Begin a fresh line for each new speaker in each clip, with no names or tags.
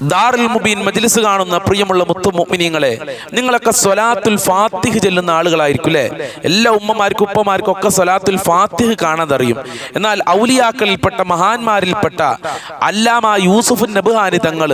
ദാറുൽ മുബീൻ മജ്ലിസ് കാണുന്ന പ്രിയമുള്ള മുത്തു മുഅ്മിനീങ്ങളെ നിങ്ങളൊക്കെ സ്വലാത്തുൽ ഫാത്തിഹ് ചെല്ലുന്ന ആളുകളായിരിക്കും അല്ലേ എല്ലാ ഉമ്മമാർക്കും ഉപ്പമാർക്കും ഒക്കെ സ്വലാത്തുൽ ഫാത്തിഹ് കാണാതറിയും. എന്നാൽ ഔലിയാക്കളിൽപ്പെട്ട മഹാന്മാരിൽപ്പെട്ട അല്ലാമ യൂസുഫ് നബ്ഹാനി തങ്ങൾ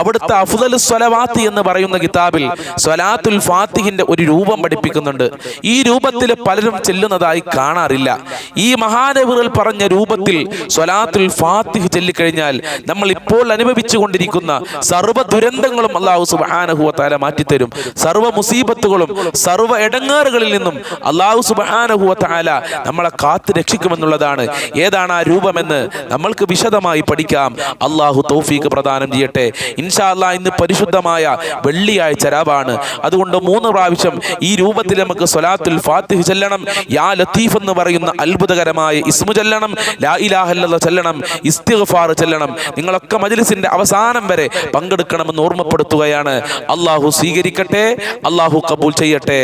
അവിടുത്തെ അഫ്ദലു സ്വലവാത്ത് എന്ന് പറയുന്ന കിതാബിൽ സ്വലാത്തുൽ ഫാത്തിഹിന്റെ ഒരു രൂപം പഠിപ്പിക്കുന്നുണ്ട്. ഈ രൂപത്തിൽ പലരും ചെല്ലുന്നതായി കാണാറില്ല. ഈ മഹാനവറുകൾ പറഞ്ഞ രൂപത്തിൽ സ്വലാത്തുൽ ഫാത്തിഹ് ചെല്ലിക്കഴിഞ്ഞാൽ നമ്മൾ ഇപ്പോൾ അനുഭവിച്ചു കൊണ്ടിരിക്കുന്ന സർവ ദുരന്തങ്ങളും അള്ളാഹു സുബാനഹുവ താല മാറ്റിത്തരും. സർവ മുസീബത്തുകളും സർവ ഇടങ്ങാറുകളിൽ നിന്നും അള്ളാഹു സുബാനഹുവ താല നമ്മളെ കാത്തു രക്ഷിക്കുമെന്നുള്ളതാണ്. ഏതാണ് ആ രൂപമെന്ന് നമ്മൾക്ക് വിശദമായി പഠിക്കാം. അള്ളാഹു തൗഫീഖ് പ്രദാനം ചെയ്യട്ടെ. ഇൻഷാ അല്ലാ ഇന്ന് പരിശുദ്ധമായ വെള്ളിയാഴ്ച രാവാണ്. അതുകൊണ്ട് മൂന്ന് പ്രാവശ്യം ഈ രൂപത്തിൽ നമുക്ക് സ്വലാത്തുൽ ഫാത്തിഹ് ചെല്ലണം. യാ ലത്തീഫ് എന്ന് പറയുന്ന അത്ഭുതകരമായ ഇസ്മു ചെല്ലണം. ലാ ഇലാഹല്ല ചെല്ലണം. ഇസ്തിഗ്ഫാർ ചെല്ലണം. നിങ്ങളൊക്കെ മജ്ലിസിന്റെ അവസാനം വരെ പങ്കെടുക്കണമെന്ന് ഓർമ്മപ്പെടുത്തുകയാണ്. അള്ളാഹു സ്വീകരിക്കട്ടെ. അള്ളാഹു കബൂൽ ചെയ്യട്ടെ.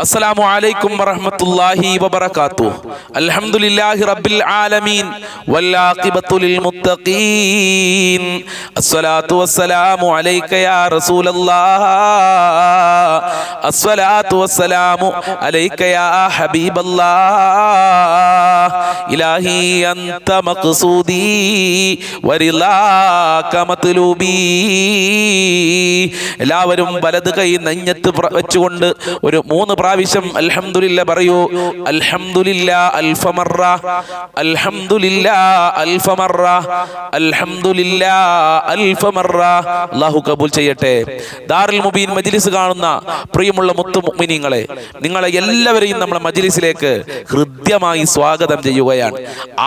അസ്സലാമു അലൈക്കും വറഹ്മത്തുള്ളാഹി വബറകാത്തു. അൽഹംദുലില്ലാഹി റബ്ബിൽ ആലമീൻ. വല്ലാഖിബത്തു ലിൽ മുത്തഖീൻ. അസ്സലാത്തു വസ്സലാമു അലൈക യാ റസൂലല്ലാഹ്. അസ്സലാത്തു വസ്സലാമു അലൈക യാ ഹബീബല്ലാഹ്. ഇലാഹി അൻത മഖ്സൂദി വരിലാക മത്ലൂബി. എല്ലാവരും വലത് കൈ നെഞ്ഞത്ത് വെച്ചുകൊണ്ട് ഒരു മൂന്ന് പ്രാവശ്യം അൽഹംദുലില്ല പറയൂ. അൽഹംദുലില്ല അൽഫമറ അൽഹംദുലില്ല അൽഫമറ അൽഹംദുലില്ല അൽഫമറ അല്ലാഹു കബൂൽ ചെയ്യട്ടെ. ദാറുൽ മുബീൻ മജ്ലിസ് കാണുന്ന പ്രിയമുള്ള മുത്തു മുഅ്മിനീങ്ങളെ നിങ്ങളെ എല്ലാവരെയും നമ്മളെ മജ്ലിസിലേക്ക് ഹൃദ്യമായി സ്വാഗതം ചെയ്യുകയാണ്.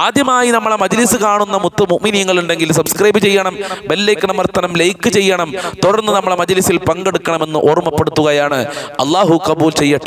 ആദ്യമായി നമ്മളെ മജ്ലിസ് കാണുന്ന മുത്തു മുഅ്മിനീങ്ങൾ ഉണ്ടെങ്കിൽ സബ്സ്ക്രൈബ് ചെയ്യണം ബെല്ലൈക്കൺ അമർത്തണം ലൈക്ക് ചെയ്യണം. തുടർന്ന് നമ്മളെ മജ്ലിസിൽ പങ്കെടുക്കണമെന്ന് ഓർമ്മപ്പെടുത്തുകയാണ്. അള്ളാഹു കബൂൽ ചെയ്യട്ടെ.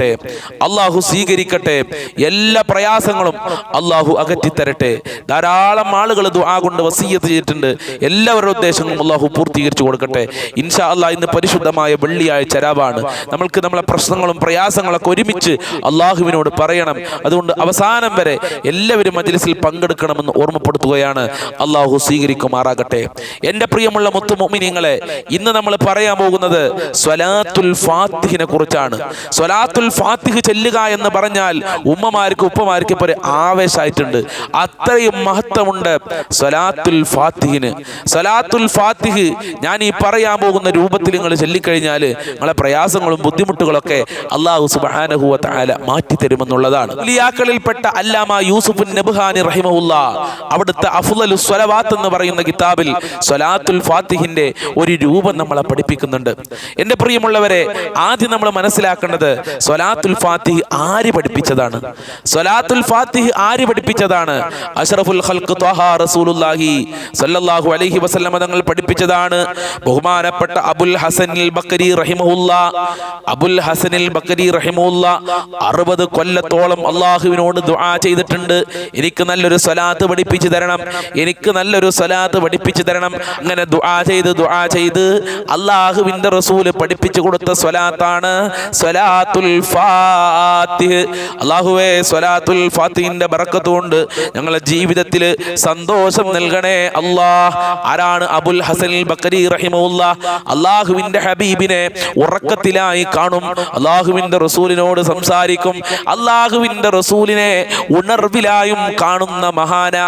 അള്ളാഹു സ്വീകരിക്കട്ടെ. എല്ലാ പ്രയാസങ്ങളും അള്ളാഹു അകറ്റിത്തരട്ടെ. ധാരാളം ആളുകൾ ദുആ കൊണ്ട് വസീയത്ത് ചെയ്തിട്ടുണ്ട്. എല്ലാവരുടെ ഉദ്ദേശങ്ങളും അള്ളാഹു പൂർത്തീകരിച്ചു കൊടുക്കട്ടെ. ഇൻഷാ അള്ളാഹ് ഇന്ന് പരിശുദ്ധമായ വെള്ളിയാഴ്ച രാവാണ്. നമ്മൾക്ക് നമ്മളെ പ്രശ്നങ്ങളും പ്രയാസങ്ങളൊക്കെ ഒരുമിച്ച് അള്ളാഹുവിനോട് പറയണം. അതുകൊണ്ട് അവസാനം വരെ എല്ലാവരും മജ്ലിസിൽ പങ്കെടുക്കണമെന്ന് ഓർമ്മപ്പെടുത്തുകയാണ്. അള്ളാഹു സ്വീകരിക്കുമാറാകട്ടെ. എന്റെ പ്രിയമുള്ള മുത്തുമൊമിനിങ്ങളെ ഇന്ന് നമ്മൾ പറയാൻ പോകുന്നത് സ്വലാത്തുൽ ഫാത്തിഹിനെ കുറിച്ചാണ്. സ്വലാത്തുൽ ഫാത്തിഹ് ചെല്ലുക എന്ന് പറഞ്ഞാൽ ഉമ്മമാർക്ക് ഉപ്പമാർക്ക് ഇപ്പോൾ ആവേശമായിട്ടുണ്ട്. അത്രയും മഹത്വമുണ്ട് സലാത്തുൽ ഫാത്തിഹിന്. സലാത്തുൽ ഫാത്തിഹ് ഞാൻ ഈ പറയാൻ പോകുന്ന രൂപത്തിൽ നിങ്ങൾ ചൊല്ലിക്കഴിഞ്ഞാൽ നിങ്ങളെ പ്രയാസങ്ങളും ബുദ്ധിമുട്ടുകളൊക്കെ അള്ളാഹു സുബാനഹുവ താല മാറ്റിത്തരുമെന്നുള്ളതാണ് ലിയാക്കളിൽപ്പെട്ട അല്ലാമ യൂസുഫുൻ നബ്ഹാനി റഹിമഹുല്ല അവിടുത്തെ അഫുലു സ്വലവാത്ത് എന്ന് പറയുന്ന കിതാബിൽ സ്വലാത്തുൽ ഫാത്തിഹിന്റെ ഒരു രൂപം നമ്മളെ പഠിപ്പിക്കുന്നുണ്ട്. എന്റെ പ്രിയമുള്ളവരെ ആദ്യം നമ്മൾ മനസ്സിലാക്കേണ്ടത് സ്വലാത്തുൽ ഫാത്തിഹ് ആര് പഠിപ്പിച്ചതാണ്? സ്വലാത്തുൽ ഫാത്തിഹ് ആര് പഠിപ്പിച്ചതാണ്? അഷറഫുൽ ഖൽഖ് ത്വഹ റസൂലുള്ളാഹി സല്ലല്ലാഹു അലൈഹി വസല്ലമ തങ്ങൾ പഠിപ്പിച്ചതാണ്. ബഹുമാനപ്പെട്ട അബുൽ ഹസനിൽ ബക്കരി റഹിമഹുല്ല അബുൽ ഹസനിൽ ബക്കരി റഹിമഹുല്ല അറുപത് കൊല്ലത്തോളം അള്ളാഹുവിനോട് ദുആ ചെയ്തിട്ടുണ്ട്. എനിക്ക് നല്ലൊരു സ്വലാത്ത് പഠിപ്പിച്ചു തരണം. എനിക്ക് നല്ലൊരു സ്വലാത്ത് പഠിപ്പിച്ചു തരണം. അങ്ങനെ ദുആ ചെയ്ത് ദുആ ചെയ്ത് അള്ളാഹുവിന്റെ റസൂൽ പഠിപ്പിച്ചു കൊടുത്ത സ്വലാത്താണ് സ്വലാത്തുൽ ഫാത്തിഹ്. അള്ളാഹുവേ സ്വലാത്തുൽ ഫാത്തിഹിന്റെ ബറക്കത്തുകൊണ്ട് ഞങ്ങളുടെ ജീവിതത്തിൽ സന്തോഷം നൽകണേ അള്ളാഹ് ആരാണ് അബുൽ ഹസൻ ബക്കരി റഹിമുല്ല അള്ളാഹുവിന്റെ ഹബീബിനെ ഉറക്കത്തിലായി കാണും. അള്ളാഹുവിന്റെ റസൂലിനോട് സംസാരിക്കും. അള്ളാഹുവിന്റെ റസൂലിനെ ഉണർവിലായും കാണുന്ന മഹാനാണ്.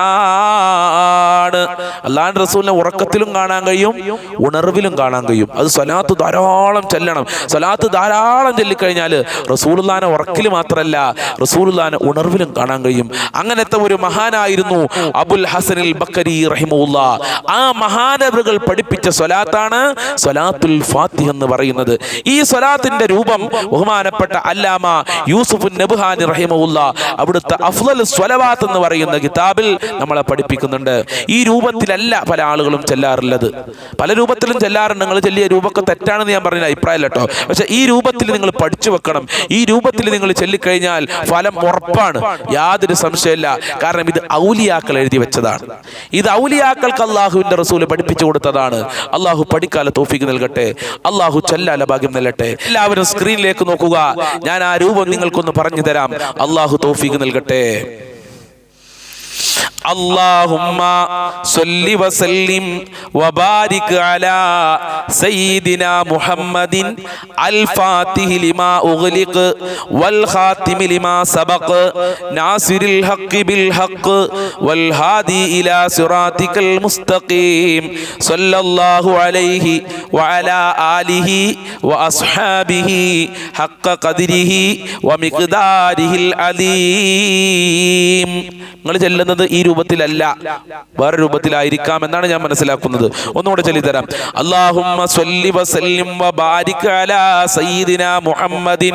അള്ളാഹിന്റെ റസൂലിനെ ഉറക്കത്തിലും കാണാൻ കഴിയും ഉണർവിലും കാണാൻ കഴിയും. അത് സ്വലാത്ത് ധാരാളം ചെല്ലണം. സ്വലാത്ത് ധാരാളം ചൊല്ലിക്കഴിഞ്ഞാൽ റസൂലുല്ലാനെ ഉറക്കിൽ മാത്രമല്ല റസൂലുല്ലാനെ ഉണർവിലും കാണാൻ കഴിയും. അങ്ങനത്തെ ഒരു മഹാനായിരുന്നു അബുൽ ഹസനിൽ ബക്കരി റഹിമുല്ല ആ മഹാനവറുകൾ പഠിപ്പിച്ച സ്വലാത്താണ് സ്വലാത്തുൽ ഫാത്തിഹ എന്ന് പറയുന്നത്. ഈ സ്വലാത്തിന്റെ രൂപം ബഹുമാനപ്പെട്ട അല്ലാമ യൂസുഫ് നബുഹാനി റഹിമുല്ല അവിടുത്തെ അഫ്ലൽ സ്വലവാത്ത് എന്ന് പറയുന്ന കിതാബിൽ നമ്മളെ പഠിപ്പിക്കുന്നുണ്ട്. ഈ രൂപത്തിലല്ല പല ആളുകളും ചെല്ലാറുള്ളത്. പല രൂപത്തിലും ചെല്ലാറുണ്ട്. നിങ്ങൾ ചെല്ലിയ രൂപമൊക്കെ തെറ്റാണെന്ന് ഞാൻ പറഞ്ഞ അഭിപ്രായം കേട്ടോ. പക്ഷെ ഈ രൂപത്തിൽ നിങ്ങൾ പഠിച്ചു വെക്കണം. ഈ രൂപത്തിൽ നിങ്ങൾ ചൊല്ലിക്കഴിഞ്ഞാൽ ഫലം ഉറപ്പാണ്. യാതൊരു സംശയമില്ല കാരണം ഇത് ഔലിയാക്കൾ എഴുതി വെച്ചതാണ്. ഇത് ഔലിയാക്കൾക്ക് അള്ളാഹുവിന്റെ റസൂൽ പഠിപ്പിച്ചു കൊടുത്തതാണ്. അള്ളാഹു പഠിക്കാല തോഫിക്ക് നൽകട്ടെ. അള്ളാഹു ചെല്ലാല ഭാഗ്യം നൽകട്ടെ. എല്ലാവരും സ്ക്രീനിലേക്ക് നോക്കുക. ഞാൻ ആ രൂപം നിങ്ങൾക്കൊന്ന് പറഞ്ഞു തരാം. അള്ളാഹു തോഫിക്ക് നൽകട്ടെ. اللهم صل وسلم وبارك على سيدنا محمد الفاتح لما أغلق والخاتم لما سبق ناصر الحق بالحق والهادي إلى صراطك المستقيم صلى الله عليه وعلى آله وأصحابه حق قدره ومقداره العظيم നിങ്ങൾ ചെല്ലുന്നത് ഈ രൂപത്തിലല്ല. വേറെ രൂപത്തിലായിരിക്കാം എന്നാണ് ഞാൻ മനസ്സിലാക്കുന്നത്. ഒന്നുകൂടെ ചൊല്ലിത്തരാം. അള്ളാഹുമ്മ അലാ മുഹമ്മദിൻ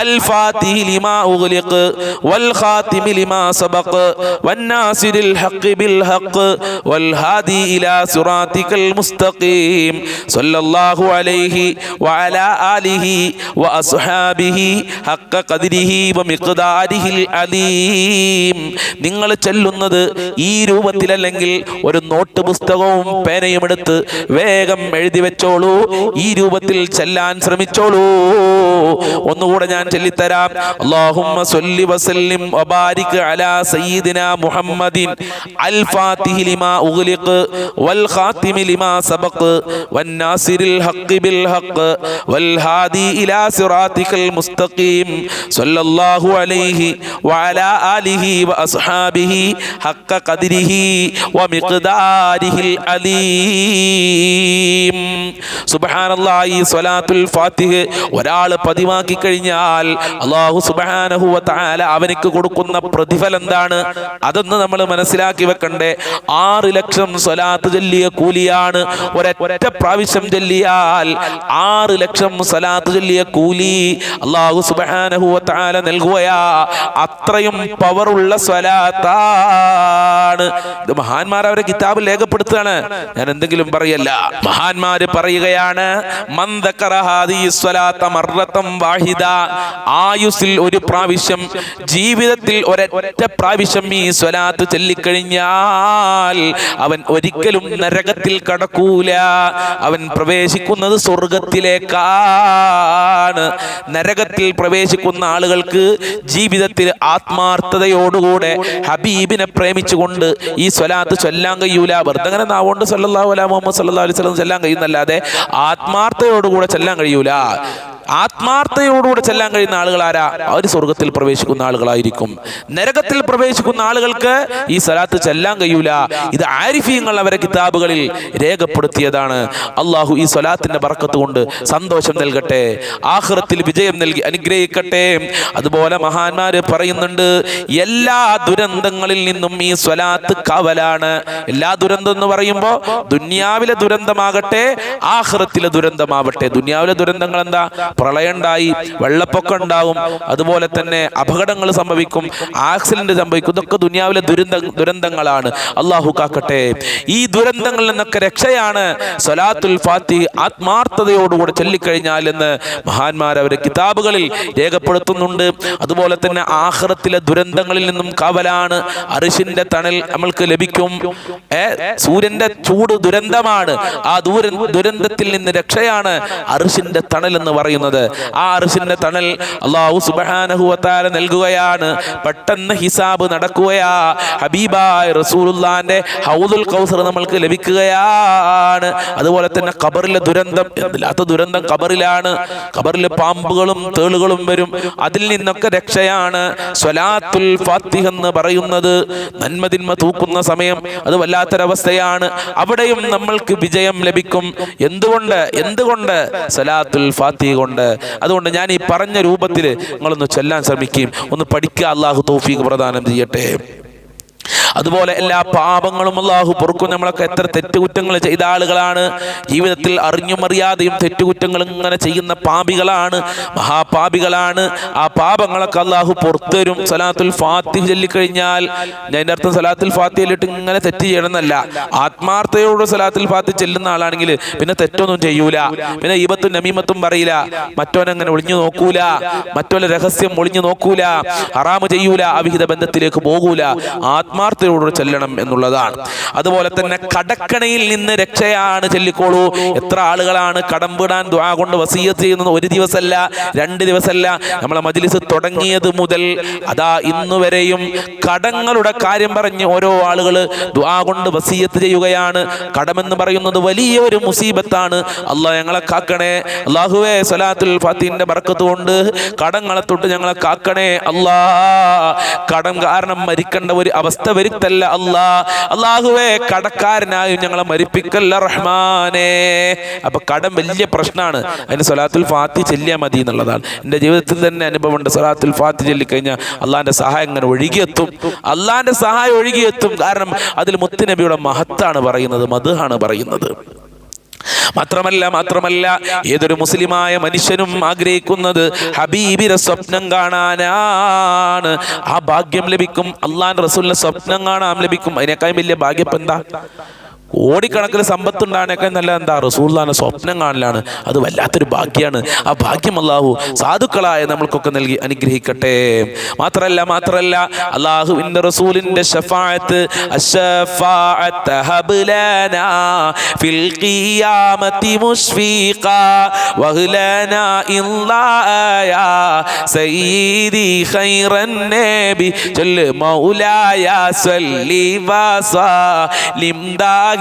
അൽ ഫാത്തിഹി ലിമാ ഉഗ്ലിഖ് വൽ ഖാതിമി ലിമാ സബഖ് വന്നാസിരിൽ ഹഖ് ബിൽ ഹഖ് വൽ ഹാദി ഇലാ സിറാത്തിക്കൽ മുസ്തഖീം സല്ലല്ലാഹു അലൈഹി വഅലാ ആലിഹി ഹഖ് ഖദ്രിഹി അലീം. നിങ്ങൾ ചെല്ലുന്നത് ഈ രൂപത്തിലല്ലെങ്കിൽ ഒരു നോട്ട് പുസ്തകവും പേനയും എടുത്ത് വേഗം എഴുതി വെച്ചോളൂ. ഈ രൂപത്തിൽ ചെല്ലാൻ ശ്രമിച്ചോളൂ. ഒന്നുകൂടെ ഞാൻ ചൊല്ലിത്തരാം. സ്വല്ലി വസല്ലിം വബാരിക് അലാ മുഹമ്മദിൻ അൽ ഫാത്തിഹി ലിമാ ഉഗ്ലിഖ് വൽ ഖാതിമി ലിമാ സബഖ് വന്നാസിരിൽ ഹഖ് ബിൽ ഹഖ് വൽ ഹാദി ഇലാ മുസ്തഖീം സല്ലല്ലാഹു അലൈഹി വഅലാ ആലിഹി ഹഖ ഖദ്രിഹി ومقداره അലീം. സുബ്ഹാനല്ലാഹ് ഈ സ്വലാത്തുൽ ഫാത്തിഹ്. ഒരാൾ പതിവാക്കി കഴിഞ്ഞാൽ അല്ലാഹു സുബ്ഹാനഹു വ തആല അവനിക്ക് കൊടുക്കുന്ന പ്രതിഫലം എന്താണ്? അതൊന്ന് നമ്മൾ മനസ്സിലാക്കി വെക്കണ്ടേ. ആറ് ലക്ഷം സ്വലാത്ത് ചൊല്ലിയ കൂലിയാണ്. ഒരൊറ്റ പ്രാവശ്യം ചൊല്ലിയാൽ ആറ് ലക്ഷം സ്വലാത്ത് ചൊല്ലിയ കൂലി അള്ളാഹു സുബ്ഹാനഹു വ തആല നൽകുകയാ. അത്രയും പവറുള്ള സ്വലാത്താണ് ഇത് മഹാന്മാർ അവരെ കിതാബ് രേഖപ്പെടുത്തുകയാണ്. ഞാൻ എന്തെങ്കിലും പറയല്ല. മഹാന്മാര് പറയുകയാണ് ആയുസിൽ ഒരു പ്രാവശ്യം ജീവിതത്തിൽ ഒരൊറ്റ പ്രാവശ്യം ഈ സ്വലാത്ത് ചൊല്ലിക്കഴിഞ്ഞാൽ അവൻ ഒരിക്കലും നരകത്തിൽ കടക്കൂല. അവൻ പ്രവേശിക്കുന്നത് സ്വർഗത്തിലേക്കാണ്. നരകത്തിൽ പ്രവേശിക്കുന്ന ആളുകൾക്ക് ജീവിതത്തിൽ ആത്മാർത്ഥതയോടുകൂടെ ഹബീബിനെ പ്രേമിച്ചുകൊണ്ട് ഈ സ്വലാത്ത് ചൊല്ലാൻ കഴിയൂല. വെറുതെ അങ്ങനെ നാവോണ്ട് അലാ മുഹമ്മദ് സല്ലാ അലൈഹി വസല്ലം ചൊല്ലാൻ കഴിയുന്നല്ലാതെ ആത്മാർത്ഥയോടുകൂടെ ചൊല്ലാൻ കഴിയൂല. ആത്മാർത്ഥതയോടുകൂടെ ചെല്ലാൻ കഴിയുന്ന ആളുകൾ ആരാ? അവർ സ്വർഗത്തിൽ പ്രവേശിക്കുന്ന ആളുകളായിരിക്കും. നരകത്തിൽ പ്രവേശിക്കുന്ന ആളുകൾക്ക് ഈ സലാത്ത് ചെല്ലാൻ കഴിയൂല. ഇത് ആരിഫീങ്ങൾ അവരെ കിതാബുകളിൽ രേഖപ്പെടുത്തിയതാണ്. അള്ളാഹു ഈ സ്വലാത്തിന്റെ ബറക്കത്ത് കൊണ്ട് സന്തോഷം നൽകട്ടെ. ആഹ്റത്തിൽ വിജയം നൽകി അനുഗ്രഹിക്കട്ടെ. അതുപോലെ മഹാന്മാര് പറയുന്നുണ്ട് എല്ലാ ദുരന്തങ്ങളിൽ നിന്നും ഈ സ്വലാത്ത് കവലാണ്. എല്ലാ ദുരന്തം എന്ന് പറയുമ്പോൾ ദുന്യാവിലെ ദുരന്തമാകട്ടെ ആഹ്റത്തിലെ ദുരന്തമാവട്ടെ. ദുന്യാവിലെ ദുരന്തങ്ങൾ എന്താ? പ്രളയം ഉണ്ടായി വെള്ളപ്പൊക്കം ഉണ്ടാവും അതുപോലെ തന്നെ അപകടങ്ങൾ സംഭവിക്കും ആക്സിഡന്റ് സംഭവിക്കും ഇതൊക്കെ ദുനിയാവിലെ ദുരന്ത ദുരന്തങ്ങളാണ്. അള്ളാഹു കാക്കട്ടെ. ഈ ദുരന്തങ്ങളിൽ നിന്നൊക്കെ രക്ഷയാണ്. സലാത്തുൽ ഫാത്തി ആത്മാർത്ഥതയോടുകൂടെ ചൊല്ലിക്കഴിഞ്ഞാൽ എന്ന് മഹാന്മാർ അവരെ കിതാബുകളിൽ രേഖപ്പെടുത്തുന്നുണ്ട്. അതുപോലെ തന്നെ ആഹ്റത്തിലെ ദുരന്തങ്ങളിൽ നിന്നും കവലാണ്. അറിഷിന്റെ തണൽ നമ്മൾക്ക് ലഭിക്കും. സൂര്യന്റെ ചൂട് ദുരന്തമാണ്. ആ ദൂര ദുരന്തത്തിൽ നിന്ന് രക്ഷയാണ് അറിഷിന്റെ തണൽ എന്ന് പറയുന്നത്. ആ അറിഷിന്റെ തണൽ അള്ളാഹു സുബാനഹുവത്താല നൽകുകയാണ്. പെട്ടെന്ന് ഹിസാബ് നടക്കുകയാ. ഹബീബായ റസൂലുള്ളാന്റെ ഹൗദുൽ കൗസർ നമ്മൾക്ക് ലഭിക്കുകയാണ്. അതുപോലെ തന്നെ കബറിലെ ദുരന്തം എന്തില്ലാത്ത ദുരന്തം കബറിലാണ് ഖബറിലെ പാമ്പുകളും തേളുകളും വരും. അതിൽ നിന്നൊക്കെ രക്ഷയാണ്. സ്വലാത്തുൽ ഫാത്തിഹ് എന്ന് പറയുന്നത് നന്മതിന്മ തൂക്കുന്ന സമയം അത് വല്ലാത്തൊരവസ്ഥയാണ്. അവിടെയും നമ്മൾക്ക് വിജയം ലഭിക്കും. എന്തുകൊണ്ട്? എന്തുകൊണ്ട്? സലാത്തുൽ ഫാത്തിഹ കൊണ്ട് അതുകൊണ്ട് ഞാൻ ഈ പറഞ്ഞ രൂപത്തിൽ നിങ്ങളൊന്ന് ചെല്ലാൻ ശ്രമിക്കുകയും ഒന്ന് പഠിക്കുക അള്ളാഹു തൗഫീഖ് പ്രദാനം ചെയ്യട്ടെ. അതുപോലെ എല്ലാ പാപങ്ങളും അള്ളാഹു പൊറുക്കും. നമ്മളൊക്കെ എത്ര തെറ്റുകുറ്റങ്ങൾ ചെയ്ത ആളുകളാണ്. ജീവിതത്തിൽ അറിഞ്ഞും അറിയാതെയും തെറ്റുകുറ്റങ്ങൾ ഇങ്ങനെ ചെയ്യുന്ന പാപികളാണ്. മഹാപാപികളാണ്. ആ പാപങ്ങളൊക്കെ അള്ളാഹു പുറത്തുവരും സലാത്തുൽ ഫാത്തിഹ് ചൊല്ലിക്കഴിഞ്ഞാൽ എന്റെ അർത്ഥം സലാത്തുൽ ഫാത്തിഹിലിട്ട് ഇങ്ങനെ തെറ്റ് ചെയ്യണമെന്നല്ല. ആത്മാർത്ഥയോട് സലാത്തുൽ ഫാത്തി ചെല്ലുന്ന ആളാണെങ്കിൽ പിന്നെ തെറ്റൊന്നും ചെയ്യൂല. പിന്നെ ഇബത്തും നമീമത്തും പറയില്ല. മറ്റോനങ്ങനെ ഒളിഞ്ഞു നോക്കൂല. മറ്റോലെ രഹസ്യം ഒളിഞ്ഞു നോക്കൂല. ഹറാമ് ചെയ്യൂല. അവിഹിത ബന്ധത്തിലേക്ക് പോകൂല. ആത്മാർത്ഥ പ്രാർത്ഥനയോട് ചെല്ലണം എന്നുള്ളതാണ്. അതുപോലെ തന്നെ കടക്കണയിൽ നിന്ന് രക്ഷയാണ് ചൊല്ലിക്കോളൂ. എത്ര ആളുകളാണ് കടം വിടാൻ ദ്വാ കൊണ്ട് വസീയത്ത് ചെയ്യുന്നത്? ഒരു ദിവസമല്ല രണ്ട് ദിവസമല്ല നമ്മളെ മജിലിസ് തുടങ്ങിയത് മുതൽ അതാ ഇന്നുവരെയും കടങ്ങളുടെ കാര്യം പറഞ്ഞ് ഓരോ ആളുകൾ ദ്വാ കൊണ്ട് വസീയത്ത് ചെയ്യുകയാണ്. കടമെന്ന് പറയുന്നത് വലിയ ഒരു മുസീബത്താണ്. അള്ളാഹ് ഞങ്ങളെ കാക്കണേ. അള്ളാഹുവേ സലാത്തുൽ ഫാത്തിന്റെ ബർക്കത്ത് കൊണ്ട് കടങ്ങളെ തൊട്ട് ഞങ്ങളെ കാക്കണേ. അള്ളാ കടം കാരണം മരിക്കേണ്ട ഒരു അവസ്ഥ വരുത്തല്ല അല്ലാ അള്ളാഹുവേ കടക്കാരനായും ഞങ്ങളെ മരിപ്പിക്കല്ല റഹ്മാനേ. അപ്പൊ കടം വലിയ പ്രശ്നമാണ് അതിന് സലാത്തുൽ ഫാത്തി ചെല്ലിയാൽ മതി എന്നുള്ളതാണ്. എന്റെ ജീവിതത്തിൽ തന്നെ അനുഭവമുണ്ട് സലാത്തുൽ ഫാത്തി ചൊല്ലിക്കഴിഞ്ഞാൽ അള്ളാഹിന്റെ സഹായം ഇങ്ങനെ ഒഴുകിയെത്തും. അള്ളാഹിന്റെ സഹായം ഒഴുകിയെത്തും. കാരണം അതിൽ മുത്തുനബിയുടെ മഹത്താണ് പറയുന്നത് മധുഹാണ് പറയുന്നത്. മാത്രമല്ല മാത്രമല്ല ഏതൊരു മുസ്ലിമായ മനുഷ്യനും ആഗ്രഹിക്കുന്നത് ഹബീബിന്റെ സ്വപ്നം കാണാനാണ്. ആ ഭാഗ്യം ലഭിക്കും അള്ളാൻ റസൂലിന്റെ സ്വപ്നം കാണാൻ ലഭിക്കും. അതിനേക്കാളും വലിയ ഭാഗ്യം എന്താ കോടിക്കണക്കിന് സമ്പത്തുണ്ടാകാനൊക്കെ നല്ല എന്താ റസൂള്ളാനെ സ്വപ്നം കാണലാണ്. അത് വല്ലാത്തൊരു ഭാഗ്യമാണ് ആ ഭാഗ്യം അള്ളാഹു സാധുക്കളായ നമ്മൾക്കൊക്കെ നൽകി അനുഗ്രഹിക്കട്ടെ. മാത്രല്ല മാത്രല്ല അള്ളാഹുവിന്റെ റസൂലിന്റെ ഫിൽ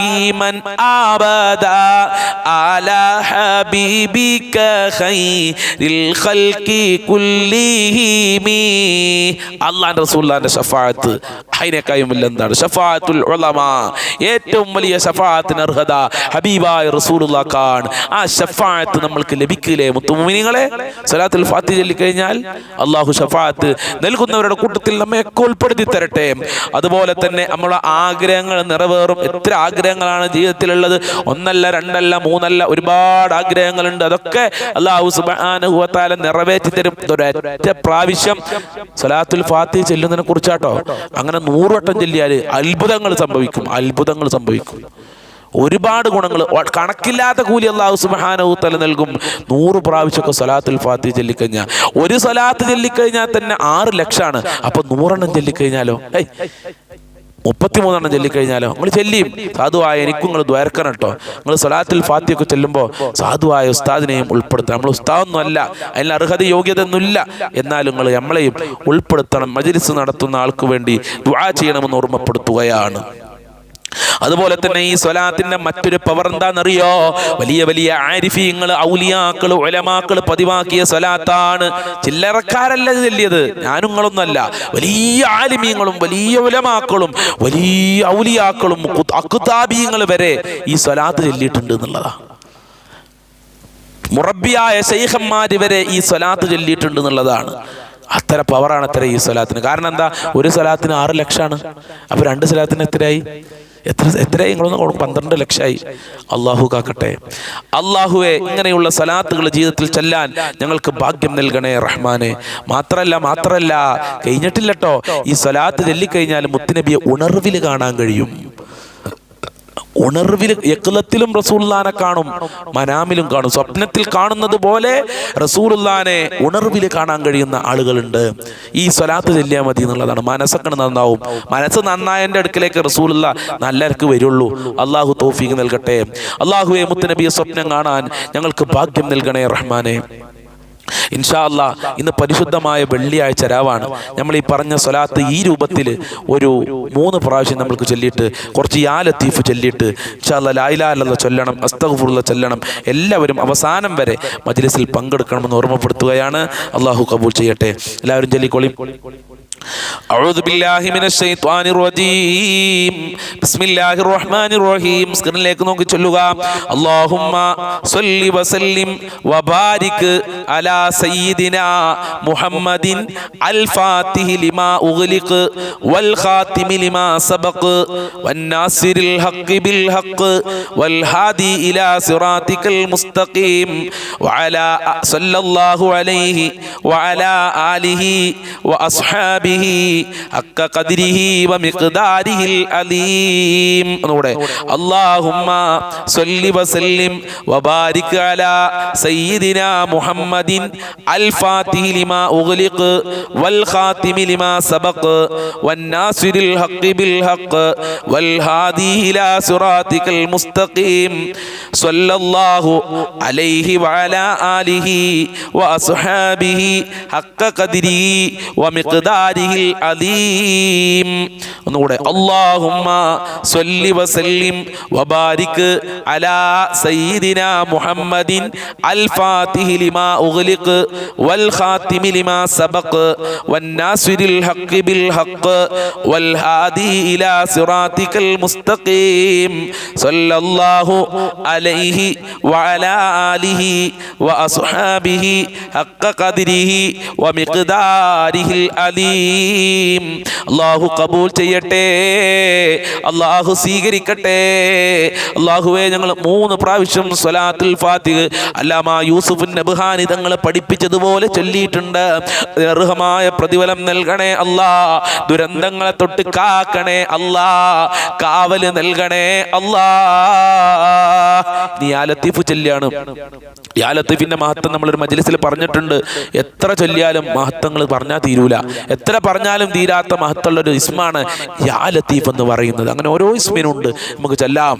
വസലിം ദായിമൻ ആബദാ അലാ ഹബീബിക ഖൈറിൽ ഖൽഖി കുല്ലിഹിമി അല്ലാഹുവിന്റെ റസൂലുള്ളാഹിന്റെ ഷഫാഅത്ത് അതിനേക്കായും വലിയ എന്താണ് ഷഫാഅത്തുൽ ഉലമാ ഏറ്റവും വലിയ ഷഫാഅത്തിന് അർഹത ഹബീബായ റസൂലുള്ളാഹാണ് ആ ഷഫാഅത്ത് നമ്മൾക്ക് ലഭിക്കില്ലേ മുത്തുമുമിനികളെ സലാത്തുൽ ഫാത്തി ചൊല്ലി കഴിഞ്ഞാൽ അള്ളാഹു ഷഫാഅത്ത് നൽകുന്നവരുടെ കൂട്ടത്തിൽ നമ്മെ ഉൾപ്പെടുത്തി തരട്ടെ. അതുപോലെ തന്നെ നമ്മുടെ ആഗ്രഹങ്ങൾ നിറവേറും. എത്ര ആഗ്രഹങ്ങളാണ് ജീവിതത്തിലുള്ളത്. ഒന്നല്ല രണ്ടല്ല മൂന്നല്ല ഒരുപാട് ആഗ്രഹങ്ങളുണ്ട്. അതൊക്കെ അള്ളാഹു സുബാനുഭവത്താല നിറവേറ്റി തരും. ഒരൊറ്റ പ്രാവശ്യം സലാത്തുൽ ഫാത്തി ചെല്ലുന്നതിനെ കുറിച്ചാട്ടോ. അങ്ങനെ നൂറുവട്ടം ചെല്ലിയാൽ അത്ഭുതങ്ങൾ സംഭവിക്കും. അത്ഭുതങ്ങൾ സംഭവിക്കും. ഒരുപാട് ഗുണങ്ങൾ കണക്കില്ലാത്ത കൂലി അള്ളാഹു സുബാനവുത്തല നൽകും. നൂറ് പ്രാവശ്യമൊക്കെ സ്വലാത്തുൽ ഫാത്തി ചൊല്ലിക്കഴിഞ്ഞാൽ ഒരു സ്വലാത്ത് ചൊല്ലിക്കഴിഞ്ഞാൽ തന്നെ ആറ് ലക്ഷമാണ് അപ്പൊ നൂറെണ്ണം ചൊല്ലിക്കഴിഞ്ഞാലോ? ഏയ്. മുപ്പത്തിമൂന്നെണ്ണം ചൊല്ലിക്കഴിഞ്ഞാലോ? നിങ്ങൾ ചെല്ലിയും. സാധുവായ എനിക്കും നിങ്ങൾ ദ്വാരക്കണം കേട്ടോ. നിങ്ങൾ സ്വലാത്തിൽ ഫാത്തിയൊക്കെ ചെല്ലുമ്പോൾ സാധുവായ ഉസ്താദിനെയും ഉൾപ്പെടുത്തണം. നമ്മൾ ഉസ്താദൊന്നും അല്ല അതിന് അർഹത യോഗ്യത ഒന്നുമില്ല എന്നാലും നിങ്ങൾ നമ്മളെയും ഉൾപ്പെടുത്തണം. മജിലിസ് നടത്തുന്ന ആൾക്ക് വേണ്ടി ദുആ ചെയ്യണമെന്ന് ഓർമ്മപ്പെടുത്തുകയാണ്. അതുപോലെ തന്നെ ഈ സ്വലാത്തിന്റെ മറ്റൊരു പവർ എന്താണെന്നറിയോ? വലിയ വലിയ ആരിഫീങ്ങൾ ഔലിയാക്കൾ ഒലമാക്കൾ പതിവാക്കിയ സ്വലാത്താണ്. ചില്ലറക്കാരല്ല ചൊല്ലിയത് ഞാനുങ്ങളൊന്നല്ല. വലിയ ആലിമീങ്ങളും വലിയ ഉലമാക്കളും വലിയ ഔലിയാക്കളും അക്കുതാബീങ്ങൾ വരെ ഈ സ്വലാത്ത് ചൊല്ലിയിട്ടുണ്ട് എന്നുള്ളതാണ് മുറബിയായ ശൈഖന്മാർ വരെ ഈ സ്വലാത്ത് ചൊല്ലിയിട്ടുണ്ട് എന്നുള്ളതാണ്. അത്ര പവറാണ് അത്ര ഈ സ്വലാത്തിന്. കാരണം എന്താ? ഒരു സ്വലാത്തിന് ആറ് ലക്ഷമാണ് അപ്പൊ രണ്ട് സ്വലാത്തിന് എത്രയായി? എത്ര എത്ര നിങ്ങളൊന്ന് കൊടുക്കും പന്ത്രണ്ട് ലക്ഷമായി അള്ളാഹു കാക്കട്ടെ. അള്ളാഹുവെ ഇങ്ങനെയുള്ള സലാത്തുകൾ ജീവിതത്തിൽ ചെല്ലാൻ ഞങ്ങൾക്ക് ഭാഗ്യം നൽകണേ റഹ്മാനെ. മാത്രല്ല മാത്രല്ല കഴിഞ്ഞിട്ടില്ലട്ടോ. ഈ സ്വലാത്ത് ചൊല്ലിക്കഴിഞ്ഞാൽ മുത്തുനബിയെ ഉണർവിൽ കാണാൻ കഴിയും. ഉണർവിൽ യക്ലത്തിലും റസൂല്ലാനെ കാണും മനാമിലും കാണും. സ്വപ്നത്തിൽ കാണുന്നത് പോലെ റസൂലുല്ലാനെ ഉണർവിൽ കാണാൻ കഴിയുന്ന ആളുകളുണ്ട്. ഈ സ്വലാത്ത് ചെല്ലിയാൽ മതി എന്നുള്ളതാണ്. മനസ്സൊക്കെ നന്നാവും. മനസ്സ് നന്നായതിന്റെ അടുക്കിലേക്ക് റസൂലുള്ള നല്ലർക്ക് വരുള്ളൂ. അള്ളാഹു തോഫീക്ക് നൽകട്ടെ. അള്ളാഹുവെ മുത്തനബിയെ സ്വപ്നം കാണാൻ ഞങ്ങൾക്ക് ഭാഗ്യം നൽകണേ റഹ്മാനെ. ഇൻഷാ അല്ല ഇന്ന് പരിശുദ്ധമായ വെള്ളിയാഴ്ച രാവാണ്. നമ്മൾ ഈ പറഞ്ഞ സ്വലാത്ത് ഈ രൂപത്തിൽ ഒരു മൂന്ന് പ്രാവശ്യം നമ്മൾക്ക് ചൊല്ലിയിട്ട് കുറച്ച് യാ ലത്തീഫ് ചൊല്ലിയിട്ട് ഇൻഷാ ലായിലാലുള്ള ചൊല്ലണം അസ്തഫുള്ള ചൊല്ലണം എല്ലാവരും അവസാനം വരെ മജ്ലിസിൽ പങ്കെടുക്കണമെന്ന് ഓർമ്മപ്പെടുത്തുകയാണ്. അള്ളാഹു കബൂൽ ചെയ്യട്ടെ. എല്ലാവരും ചൊല്ലിക്കൊള്ളി. أعوذ بالله من الشيطان الرجيم بسم الله الرحمن الرحيم സ്ക്രീനിലേക്ക് നോക്കി ചൊല്ലുക اللهم صل وسلم وبارك على سيدنا محمد الفاتح لما أغلق والخاتم لما سبق والناصر الحق بالحق والهادي إلى صراطك المستقيم وعلى صلى الله عليه وعلى آله وأصحابه വഅസ്ഹാബിഹി ഹഖ വ വമിഖ്ദാരിഹിൽ അലീം. ഒന്നുകൂടെ. അല്ലാഹുമ്മ സ്വല്ലി വസല്ലിം വബാരിക് അലാ സയ്യിദിനാ മുഹമ്മദിൻ അൽ ഫാത്തിഹി ലിമാ ഉഗ്ലിഖ് വൽ ഖാതിമി ലിമാ സബഖ് വന്നാസിരിൽ ഹഖ് ബിൽ ഹഖ് വൽ ഹാദി ഇലാ മുസ്തഖീം. സ്വല്ലല്ലാഹു അലൈഹി വഅലാ ആലിഹി വഅസ്ഹാബിഹി ഹഖ ഖദ്രിഹി വമിഖ്ദാരിഹിൽ അലീം. ഒന്നുകൂടെ അല്ലാഹുമ്മ സ്വല്ലി വസല്ലിം വബാരിക് അലാ സയ്യിദിനാ മുഹമ്മദിൻ അൽ ഫാത്തിഹി ലിമാ ഉഗ്ലിഖ് വൽ ഖാതിമി ലിമാ സബഖ് വന്നാസിരിൽ ഹഖ് ബിൽ ഹഖ് വൽ ഹാദി ഇലാ സിറാതികൽ മുസ്തഖീം. സ്വല്ലല്ലാഹു അലൈഹി വഅലാ ആലിഹി വഅസ്ഹാബിഹി ഹഖ് ഖദ്രിഹി വമിഖ്ദാരിഹിൽ അലീം. അല്ലാഹു കബൂൽ ചെയ്യട്ടെ. അള്ളാഹു സ്വീകരിക്കട്ടെ. അല്ലാഹുവേ ഞങ്ങൾ മൂന്ന് പ്രാവശ്യം സ്വലാത്തുൽ ഫാത്തിഹ് അല്ലാമ യൂസുഫിൻ നബ്ഹാനി തങ്ങൾ പഠിപ്പിച്ചതുപോലെ ചൊല്ലിയിട്ടുണ്ട്. അർഹമായ പ്രതിഫലം നൽകണേ അല്ലാ. ദുരന്തങ്ങളെ തൊട്ട് കാക്കണേ അല്ലാ. കാവൽ നൽകണേ അല്ലാ. നീ ആ ലത്തീഫ് ചൊല്ലിയാണ്. ലത്തീഫിന്റെ മഹത്വം ഒരു മജ്ലിസിൽ പറഞ്ഞിട്ടുണ്ട്. എത്ര ചൊല്ലിയാലും മഹത്വങ്ങൾ പറഞ്ഞാൽ തീരൂല. എത്ര പറഞ്ഞാലും തീരാത്ത മഹത്തുള്ള ഒരു ഇസ്മാണ് യാ ലത്തീഫ് എന്ന് പറയുന്നത്. അങ്ങനെ ഓരോ ഇസ്മിനുണ്ട്. നമുക്ക് ചൊല്ലാം.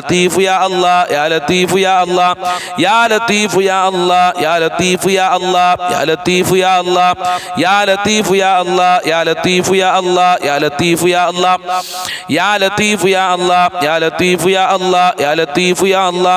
ലത്തീഫു യാ അല്ലാ യാ ലത്തീഫ് യാ അല്ലാ യാ ലത്തീഫ് യാ അല്ലാ യാ ലത്തീഫ് യാ അല്ലാ യാ ലത്തീഫ് യാ അല്ലാ യാ ലത്തീഫ് യാ അല്ലാ യാ ലത്തീഫ് യാ അല്ലാ യാ ലത്തീഫ് യാ അല്ലാ യാ ലത്തീഫ് യാ അല്ലാ യാ ലത്തീഫ് യാ അല്ലാ യാ ലത്തീഫ് യാ അല്ലാ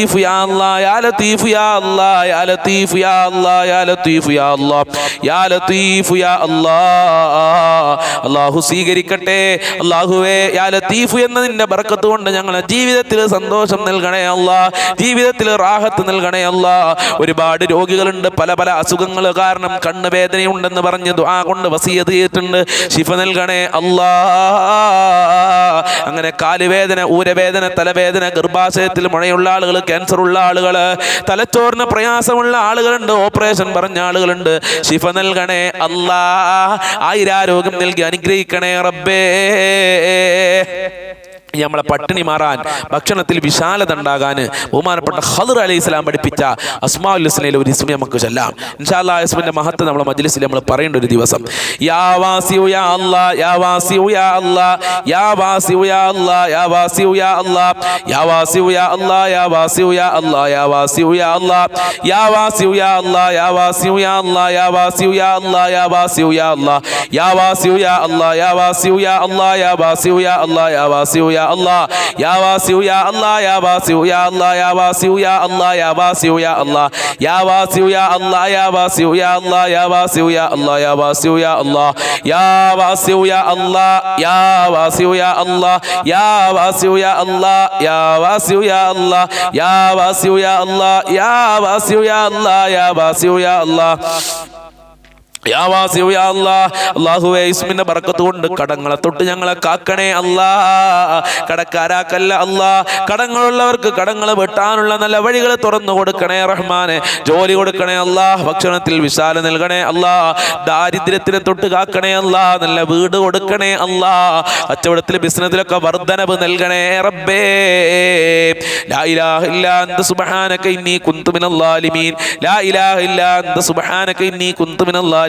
ലത്തീഫ് യാ അല്ലാ യാ ലത്തീഫ് യാ അല്ലാ യാ ലത്തീഫ് യാ അല്ലാ യാ ലത്തീഫ് യാ അല്ലാ യാ ലത്തീഫ് യാ അല്ലാ അല്ലാഹു സ്വീകരിക്കട്ടെ. അല്ലാഹുവേ യാ ലത്തീഫ് എന്നതിന്റെ ബർക്കത്ത് കൊണ്ട് ഞങ്ങളെ ജീവിതത്തിൽ സന്തോഷം നൽകണേ അല്ല ജീവിതത്തിൽ റാഹത്ത് നൽകണേ അല്ല ഒരുപാട് രോഗികളുണ്ട് പല പല അസുഖങ്ങൾ കാരണം കണ്ണ് വേദനയുണ്ടെന്ന് പറഞ്ഞ് ദുആ കൊണ്ട് വസീത് ചെയ്തിട്ടുണ്ട്. ശിഫ നൽകണേ അല്ലാ അങ്ങനെ കാലുവേദന ഊരവേദന തലവേദന ഗർഭാശയത്തിൽ മുഴയുള്ള ആളുകൾ ക്യാൻസർ ഉള്ള ആളുകൾ തലച്ചോറിന് പ്രയാസമുള്ള ആളുകളുണ്ട് ഓപ്പറേഷൻ പറഞ്ഞ ആളുകളുണ്ട്. ശിഫ നൽകണേ അല്ലാ ആയിരാരോഗ്യം നൽകി അനുഗ്രഹിക്കണേ റബ്ബേ. നമ്മളെ പട്ടിണി മാറാൻ ഭക്ഷണത്തിൽ വിശാലത ഉണ്ടാകാൻ ബഹുമാനപ്പെട്ട ഹദർ അലൈഹി ഇസ്ലാം പഠിപ്പിച്ച അസ്മാ ഉല്ലസ്ലയിലെ ഒരു ഇസ്മി നമുക്ക് ചൊല്ലാം ഇൻഷാല്ലാ ഇസ്മിന്റെ മഹത്വം നമ്മളെ മജ്ലിസിൽ നമ്മൾ പറയേണ്ട ഒരു ദിവസം യാ വാസിഉ യാ അല്ലാ യാ വാസിഉ യാ അല്ലാ യാ വാസിഉ യാ അല്ലാ യാ വാസിഉ യാ അല്ലാ യാ വാസിഉ യാ അല്ലാ യാ വാസിഉ യാ അല്ലാ യാ വാസിഉ യാ അല്ലാ യാ വാസിഉ യാ അല്ലാ യാ വാസിഉ യാ അല്ലാ യാ വാസിഉ യാ അല്ലാ യാ വാസിഉ യാ അല്ലാ യാ വാസിഉ യാ അല്ലാ യാ വാസിഉ യാ അല്ലാ യാ വാസിയു യാ അല്ലാ യാ വാസിയു യാ അല്ലാ യാ വാസിയു യാ അല്ലാ യാ വാസിയു യാ അല്ലാ യാ വാസിയു യാ അല്ലാ യാ വാസിയു യാ അല്ലാ യാ വാസിയു യാ അല്ലാ യാ വാസിയു യാ അല്ലാ യാ വാസിയു യാ അല്ലാ യാ വാസിയു യാ അല്ലാ യാ വാസിയു യാ അല്ലാ യാ വാസിയു യാ അല്ലാ യാ വാസിയു യാ അല്ലാ യാ വാസിയു യാ അല്ലാ യാ വാസിയു യാ അല്ലാ യാ വാസിയു യാ അല്ലാ യാ വാസിയു യാ അല്ലാ യാ ഇസ്മിന്റെ ബർക്കത്ത് കൊണ്ട് കടങ്ങളെ തൊട്ട് ഞങ്ങളെ കാക്കണേ അല്ലാ കടക്കാരാക്കല്ല അല്ലാ കടങ്ങളുള്ളവർക്ക് കടങ്ങൾ വെട്ടാനുള്ള നല്ല വഴികൾ തുറന്നു കൊടുക്കണേ റഹ്മാനെ. ജോലി കൊടുക്കണേ അല്ലാ ഭക്ഷണത്തിൽ വിശാല നൽകണേ അല്ലാ ദാരിദ്ര്യത്തിനെ തൊട്ട് കാക്കണേ അല്ലാ നല്ല വീട് കൊടുക്കണേ അല്ലാ കച്ചവടത്തിൽ ബിസിനസ്സിലൊക്കെ വർധനവ് നൽകണേ റബ്ബേ. ലാ ഇലാഹ ഇല്ലാ സുബ്ഹാനക ഇന്നി കുന്തു മിനൽ ലാ ഇലാഹ സുബ്ഹാനക ഇന്നി കുന്തു മിനൽ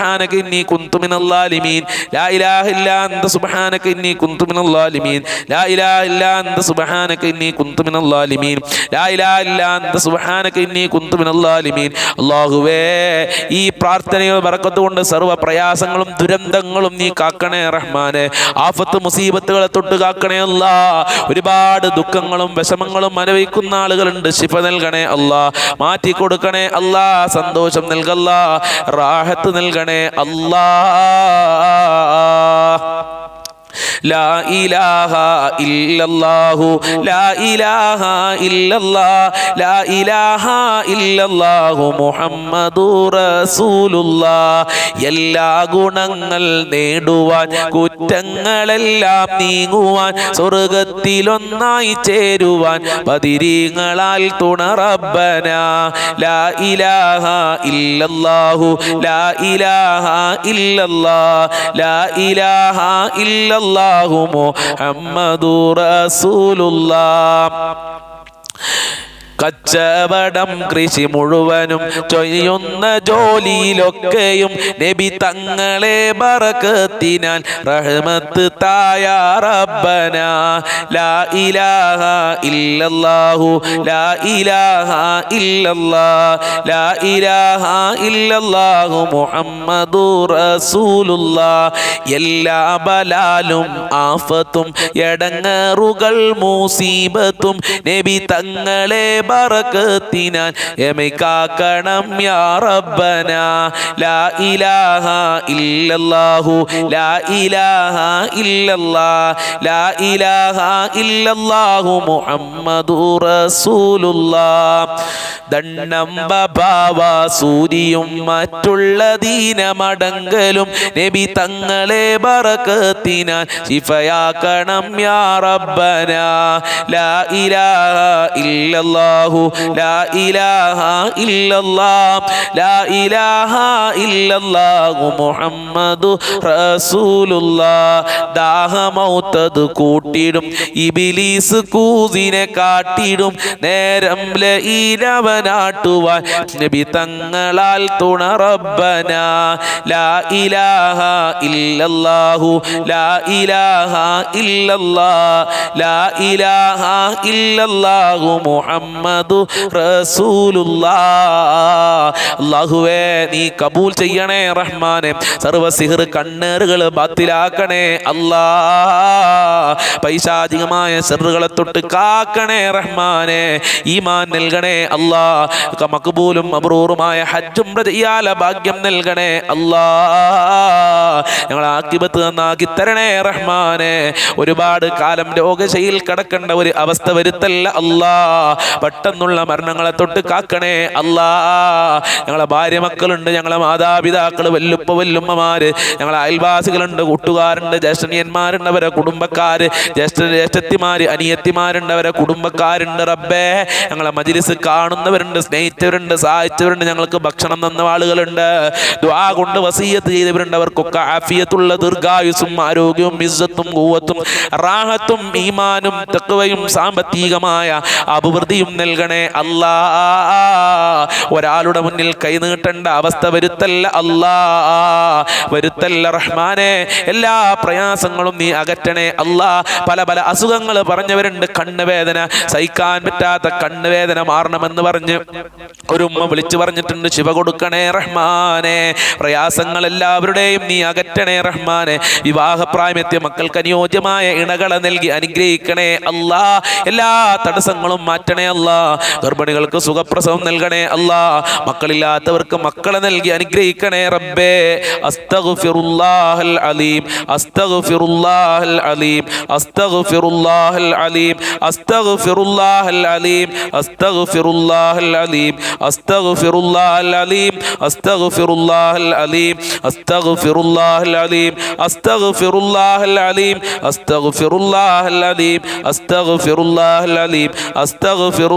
സുബ്ഹാനക ഇന്നി കുന്തു മിനൽ ലാലിമീൻ ലാ ഇലാഹ ഇല്ലാ അന്ത സുബ്ഹാനക ഇന്നി കുന്തു മിനൽ ലാലിമീൻ ലാ ഇലാഹ ഇല്ലാ അന്ത സുബ്ഹാനക ഇന്നി കുന്തു മിനൽ ലാലിമീൻ ലാ ഇലാഹ ഇല്ലാ അന്ത സുബ്ഹാനക ഇന്നി കുന്തു മിനൽ ലാലിമീൻ അല്ലാഹുവേ ഈ പ്രാർത്ഥനയിൽ ബർക്കത്ത് കൊണ്ട് സർവ പ്രയാസങ്ങളും ദുരന്തങ്ങളും നീ കാക്കണേ റഹ്മാനെ. ആഫത്ത് മുസീബത്തുകളെ തൊട്ട് കാക്കണേ അല്ല. ഒരുപാട് ദുഃഖങ്ങളും വിഷമങ്ങളും അനുഭവിക്കുന്ന ആളുകളുണ്ട്. ശിഫ നൽകണേ അല്ല. മാറ്റി കൊടുക്കണേ അല്ല. സന്തോഷം നൽകല്ല റാഹത്ത് നൽകണേ അല്ലാ ലാ ഇലാഹ ലാ ഇലാഹ ലാ ഇലാഹ മുഹമ്മദു എല്ലാ ഗുണങ്ങൾ നേടുവാൻ കുറ്റങ്ങളെല്ലാം നീങ്ങുവാൻ സ്വർഗത്തിലൊന്നായി ചേരുവാൻ പതിരീങ്ങളാൽ തുണറബന ലാ ഇലാഹ ഇല്ലല്ലാഹു ലാ ഇലാഹ ഇല്ലല്ലാ ലാ ഇലാഹ ഇല്ലല്ലാഹു മുഹമ്മദു റസൂലുള്ളാ കച്ചവടം കൃഷി മുഴുവനും ചെയ്യുന്ന ജോലിയിലൊക്കെയും നബി തങ്ങളെ ബറക്കത്തിനാൽ റഹ്മത്ത് തായ റബ്ബന. ലാ ഇലാഹ ഇല്ലല്ലാഹു ലാ ഇലാഹ ഇല്ലല്ലാ ലാ ഇലാഹ ഇല്ലല്ലാഹു മുഹമ്മദു റസൂലുള്ളാ. എല്ലാ ബലാലും ആഫത്തും എടങ്ങറുകൾ മൂസീബത്തും നബി തങ്ങളെ ബറക്കത്തിനാൽ എമിക്കാക്കണം യാ റബ്ബന. ലാ ഇലാഹ ഇല്ലല്ലാഹു ലാ ഇലാഹ ഇല്ലല്ലാ ലാ ഇലാഹ ഇല്ലല്ലാഹു മുഹമ്മദു റസൂലുള്ളാ. ദണ്ണം ബബാവ സൂരിയും മറ്റുള്ള ദീനമടങ്കലും നബി തങ്ങളെ ബറക്കത്തിനാൽ ശിഫയാക്കണം യാ റബ്ബന. ലാ ഇലാഹ ഇല്ലല്ലാഹു ലാ ഇലാഹ ഇല്ലല്ലാഹ് ലാ ഇലാഹ ഇല്ലല്ലാഹു മുഹമ്മദു റസൂലുള്ളാ ദാഹമൗത്തത് കൂട്ടിടും ഇബിലീസ് കൂതിനെ കാട്ടിടും നേരം ലീനവനാട്ടുവാൻ. നബി തങ്ങളാൽ തുണ റബ്ബന ലാ ഇലാഹ ഇല്ലല്ലാഹു ലാ ഇലാഹ ഇല്ലല്ലാ ലാ ഇലാഹ ഇല്ലല്ലാഹു മുഹമ്മദു റസൂലുള്ളാ. അല്ലാഹുവേ നീ കബൂൽ ചെയ്യണേ റഹ്മാനെ. സർവ സിഹർ കണ്ണേറുകൾ ബാത്തിലാക്കണേ അല്ലാ. പൈശാചികമായ സെറുകളെ തൊട്ട് കാക്കണേ റഹ്മാനെ. ഈമാൻ നൽകണേ അല്ലാ. മക്ബൂലും അബ്രൂറുമായ ഹജ്ജും ചെയ്യാല ഭാഗ്യം നൽകണേ അല്ലാ. ഞങ്ങൾ ആക്കിബത്ത് നന്നാക്കി തരണേ റഹ്മാനെ. ഒരുപാട് കാലം രോഗശയിൽ കിടക്കേണ്ട ഒരു അവസ്ഥ വരുത്തല്ല അല്ലാ. പെട്ടെന്നുള്ള മരണങ്ങളെ തൊട്ട് കാക്കണേ. അല്ലാ ഞങ്ങളെ ഭാര്യ മക്കളുണ്ട് ഞങ്ങളെ മാതാപിതാക്കൾ വല്ലുപ്പ വല്ലുമ്മമാര് ഞങ്ങളെ അയൽവാസികളുണ്ട് കൂട്ടുകാരുണ്ട് ജ്യേഷ്ഠനിയന്മാരുണ്ട് അവരെ കുടുംബക്കാര് ജ്യേഷ്ഠ ജ്യേഷ്ഠത്തിമാര് അനിയത്തിമാരുണ്ട് അവരെ കുടുംബക്കാരുണ്ട് റബ്ബേ. ഞങ്ങളെ മജിലിസ് കാണുന്നവരുണ്ട് സ്നേഹിച്ചവരുണ്ട് സഹായിച്ചവരുണ്ട് ഞങ്ങൾക്ക് ഭക്ഷണം തന്ന ആളുകളുണ്ട്. ദ്വാ കൊണ്ട് വസീയത്ത് ചെയ്തവരുണ്ട് അവർക്കൊക്കെ ആഫിയത്തുള്ള ദീർഘായുസും ആരോഗ്യവും ഇസ്സത്തും കൂവത്തും റാഹത്തും ഈമാനും തക്കവയും സാമ്പത്തികമായ അഭിവൃദ്ധിയും നൽകണേ അല്ലാ. ഒരാളുടെ മുന്നിൽ കൈനീട്ടേണ്ട അവസ്ഥ വരുത്തല്ല അല്ലാ. വരുത്തല്ല റഹ്മാനെ. എല്ലാ പ്രയാസങ്ങളും നീ അകറ്റണേ അല്ലാ. പല പല അസുഖങ്ങൾ പറഞ്ഞവരുണ്ട് കണ്ണുവേദന. സഹിക്കാൻ പറ്റാത്ത കണ്ണുവേദന മാറണമെന്ന് പറഞ്ഞ് ഒരു ഉമ്മ വിളിച്ചു പറഞ്ഞിട്ടുണ്ട് ശിവ കൊടുക്കണേ റഹ്മാനെ. പ്രയാസങ്ങൾ എല്ലാവരുടെയും നീ അകറ്റണേ റഹ്മാനെ. വിവാഹപ്രായമെത്തിയ മക്കൾക്ക് അനുയോജ്യമായ ഇണകളെ നൽകി അനുഗ്രഹിക്കണേ അല്ലാ. എല്ലാ തടസ്സങ്ങളും മാറ്റണേ അല്ലാ. ഗർഭിണികൾക്ക് സുഖപ്രസവം നൽകണേ അല്ലാ മക്കളില്ലാത്തവർക്ക് മക്കളെ നൽകി അനുഗ്രഹിക്കണേ റബ്ബേ അസ്തഗ്ഫിറുല്ലാഹൽ അലീം അസ്തഗ്ഫിറുല്ലാഹൽ അലീം അസ്തഗ്ഫിറുല്ലാഹൽ അലീം അസ്തഗ്ഫിറുല്ലാഹൽ അലീം അസ്തഗ്ഫിറുല്ലാഹൽ അലീം അസ്തഗ്ഫിറുല്ലാഹൽ അലീം അസ്തഗ്ഫിറുല്ലാഹൽ അലീം അസ്തഗ്ഫിറുല്ലാഹൽ അലീം അസ്തഗ്ഫിറുല്ലാഹൽ അലീം അസ്തഗ്ഫിറുല്ലാഹൽ അലീം അസ്തഗ്ഫിറുല്ലാഹൽ അലീം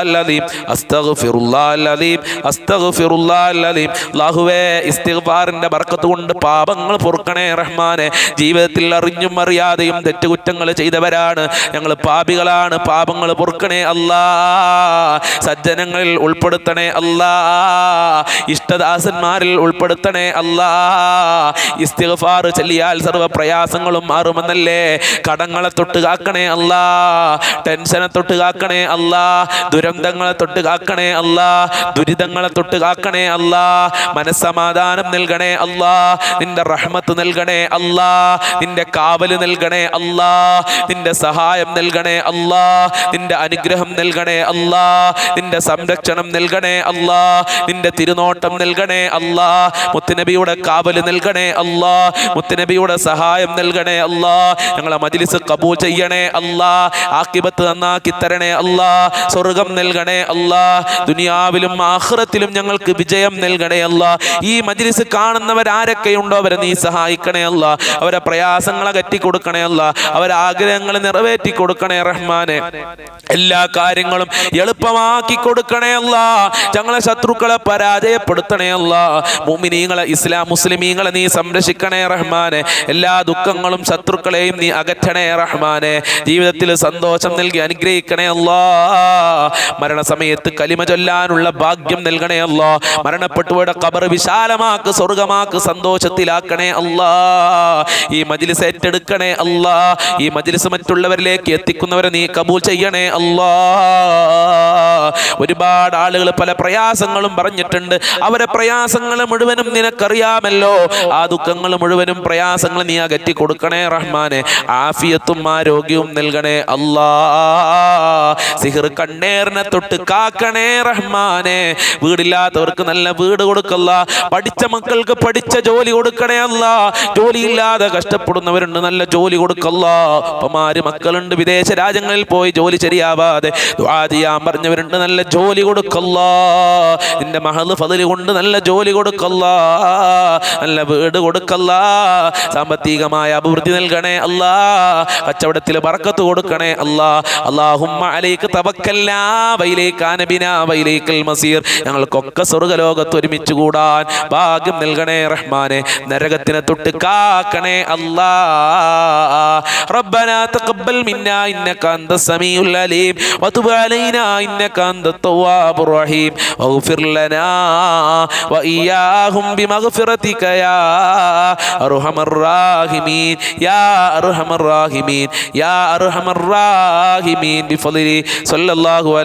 അലീം അസ്തഗ്ഫിറുല്ലാഹൽ അലീം അസ്തഗ്ഫിറുല്ലാഹൽ അലീം അല്ലാഹുവേ ബർക്കത്ത് കൊണ്ട് പാപങ്ങൾ പൊറുക്കണേ റഹ്മാനെ. ജീവിതത്തിൽ അറിഞ്ഞും അറിയാതെയും തെറ്റുകുറ്റങ്ങൾ ചെയ്തവരാണ്. ഞങ്ങൾ പാപികളാണ് പാപങ്ങൾ പൊറുക്കണേ അല്ലാ. സജ്ജനങ്ങളിൽ ഉൾപ്പെടുത്തണേ അല്ലാ. ഇഷ്ടദാസന്മാരിൽ ഉൾപ്പെടുത്തണേ അല്ലാ. ഇസ്തിഗ്ഫാർ ചൊല്ലിയാൽ സർവ പ്രയാസങ്ങളും മാറുമെന്നല്ലേ? കടങ്ങളെ തൊട്ട് കാക്കണേ അല്ലാ. ടെൻഷനെ തൊട്ട് കാക്കണേ അല്ലാ. ദുരന്തങ്ങളെ തൊട്ട് കാക്കണേ അല്ലാ. ദുരിതങ്ങളെ തൊട്ട് കാക്കണേ അല്ലാ. മനസ്സമാധാനം നൽകണേ അല്ലാ. നിന്റെ റഹ്മത്ത് നൽകണേ അല്ലാ. നിന്റെ കാവൽ നൽകണേ അല്ലാ. നിന്റെ സഹായം നൽകണേ അല്ലാ. നിന്റെ അനുഗ്രഹം നൽകണേ അല്ലാ. നിന്റെ സംരക്ഷണം നൽകണേ അല്ലാ. നിന്റെ തിരുനോട്ടം നൽകണേ അല്ലാ. മുത്തുനബിയുടെ കാവൽ നൽകണേ അല്ലാ. മുത്തുനബിയുടെ സഹായം നൽകണേ അല്ലാ. ഞങ്ങളെ മജിലിസ് കബൂൽ ചെയ്യണേ അല്ലാ. ആക്കിബത്ത് നന്നാക്കി തരണേ അല്ലാ. സ്വർഗം നൽകണേ അല്ലാ. ദുനിയാവിലും ആഹ്റത്തിലും ഞങ്ങൾക്ക് വിജയം നൽകണേ അല്ലാ. ഈ മജ്ലിസ് കാണുന്നവരാരൊക്കെയുണ്ടോ അവരെ നീ സഹായിക്കണേ അല്ല. അവരെ പ്രയാസങ്ങളെ കറ്റി കൊടുക്കണേ അല്ല. അവരെ ആഗ്രഹങ്ങൾ നിറവേറ്റി കൊടുക്കണേ റഹ്മാനെ. എല്ലാ കാര്യങ്ങളും എളുപ്പമാക്കി കൊടുക്കണേ അല്ല. ഞങ്ങളെ ശത്രുക്കളെ പരാജയപ്പെടുത്തണേ അല്ല. മുമിനീങ്ങളെ ഇസ്ലാം മുസ്ലിമീങ്ങളെ നീ സംരക്ഷിക്കണേ റഹ്മാനെ. എല്ലാ ദുഃഖങ്ങളും ശത്രുക്കളെയും നീ അകറ്റണേ റഹ്മാനെ. ജീവിതത്തിൽ സന്തോഷം നൽകി അനുഗ്രഹിക്കണേ അല്ലാ. മരണസമയത്ത് കലിമ ചൊല്ലാനുള്ള ഭാഗ്യം നൽകണേ അല്ലോ. മരണപ്പെട്ടുപോയുടെ കബർ വിശാലമാക്ക് സ്വർഗമാക്ക് സന്തോഷത്തിലാക്കണേ അല്ലാ. ഈ മജിലിസ് ഏറ്റെടുക്കണേ അല്ലാ. ഈ മജിലിസ് മറ്റുള്ളവരിലേക്ക് എത്തിക്കുന്നവരെ നീ കബൂൽ ചെയ്യണേ അല്ലാ. ഒരുപാട് ആളുകൾ പല പ്രയാസങ്ങളും പറഞ്ഞിട്ടുണ്ട്. അവരെ പ്രയാസങ്ങൾ മുഴുവനും നിനക്കറിയാമല്ലോ. ആ ദുഃഖങ്ങൾ മുഴുവനും പ്രയാസങ്ങൾ നീ അകറ്റി കൊടുക്കണേ റഹ്മാനെ. ആഫിയത്തും ആരോഗ്യവും നൽകണേ അല്ലാ. സിഹിർ കണ്ണേറിനെ തൊട്ട് കാക്കണേ റഹ്മാനെ. വീടില്ലാത്തവർക്ക് നല്ല വീട് കൊടുക്കല്ല. പഠിച്ച മക്കൾക്ക് പഠിച്ച ജോലി കൊടുക്കണേ അല്ല. ജോലിയില്ലാതെ കഷ്ടപ്പെടുന്നവരുണ്ട് നല്ല ജോലി കൊടുക്കല്ല. ഉപ്പമാര് മക്കളുണ്ട് വിദേശ രാജ്യങ്ങളിൽ പോയി ജോലി ശരിയാവാതെ ചെയ്യാൻ പറഞ്ഞവരുണ്ട് നല്ല ജോലി കൊടുക്കല്ല. നിന്റെ മഹൽ ഫതിൽ കൊണ്ട് നല്ല ജോലി കൊടുക്കല്ല. നല്ല വീട് കൊടുക്കല്ല. സാമ്പത്തികമായ അഭിവൃദ്ധി നൽകണേ അല്ലാ. കച്ചവടത്തിൽ പറക്കത്ത് കൊടുക്കണേ അല്ലാ. അള്ളാഹുമ്മ അലൈക്ക് തവക്കല്ലാ. വൈലേക്കാ നബിനാ വൈലേക്കൽ മസീർ ഞങ്ങൾക്കൊക്കെ സ്വർഗലോകത്ത് ഒരുമിച്ച് കൂടാൻ ഭാഗ്യം നൽകണേ റഹ്മാനെ നരകത്തിനെ തൊട്ട് കാക്കണേ അല്ലാ ربنا تقبل منا انك انت السميع العليم وتب علينا انك انت التواب الرحيم واغفر لنا واياهم بمغفرتك يا ارحم الراحمين يا ارحم الراحمين يا ارحم الراحمين بفضله صلى الله على